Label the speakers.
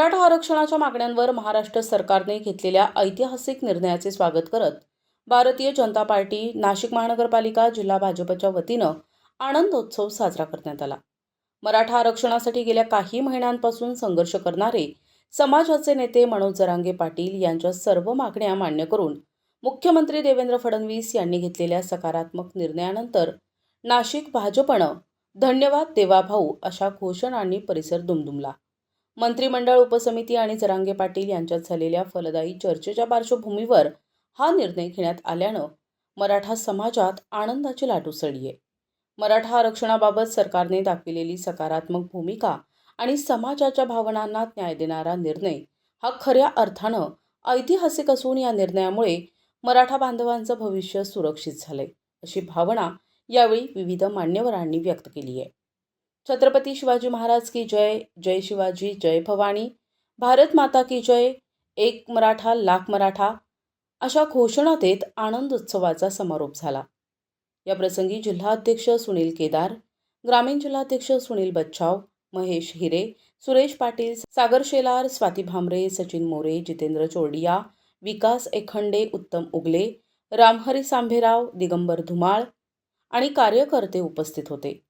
Speaker 1: मराठा आरक्षणाच्या मागण्यांवर महाराष्ट्र सरकारने घेतलेल्या ऐतिहासिक निर्णयाचे स्वागत करत भारतीय जनता पार्टी नाशिक महानगरपालिका जिल्हा भाजपच्या वतीनं आनंदोत्सव साजरा करण्यात आला. मराठा आरक्षणासाठी गेल्या काही महिन्यांपासून संघर्ष करणारे समाजाचे नेते मनोज जरांगे पाटील यांच्या सर्व मागण्या मान्य करून मुख्यमंत्री देवेंद्र फडणवीस यांनी घेतलेल्या सकारात्मक निर्णयानंतर नाशिक भाजपनं धन्यवाद देवाभाऊ अशा घोषणांनी परिसर दुमदुमला. मंत्रिमंडळ उपसमिती आणि जरांगे पाटील यांच्यात झालेल्या फलदायी चर्चेच्या पार्श्वभूमीवर हा निर्णय घेण्यात आल्यानं मराठा समाजात आनंदाची लाट उसळली आहे. मराठा आरक्षणाबाबत सरकारने दाखविलेली सकारात्मक भूमिका आणि समाजाच्या भावनांना न्याय देणारा निर्णय हा खऱ्या अर्थानं ऐतिहासिक असून या निर्णयामुळे मराठा बांधवांचं भविष्य सुरक्षित झालंय अशी भावना यावेळी विविध मान्यवरांनी व्यक्त केली आहे. छत्रपती शिवाजी महाराज की जय जय शिवाजी जय भवानी. भारत माता की जय एक मराठा लाख मराठा. अशा घोषणा देत आनंदोत्सवाचा समारोप झाला. या प्रसंगी जिल्हाध्यक्ष सुनील केदार ग्रामीण जिल्हाध्यक्ष सुनील बच्छाव महेश हिरे सुरेश पाटील सागर शेलार स्वाती भामरे सचिन मोरे जितेंद्र चोरडिया विकास एखंडे उत्तम उगले रामहरी सांभेराव दिगंबर धुमाळ आणि कार्यकर्ते उपस्थित होते.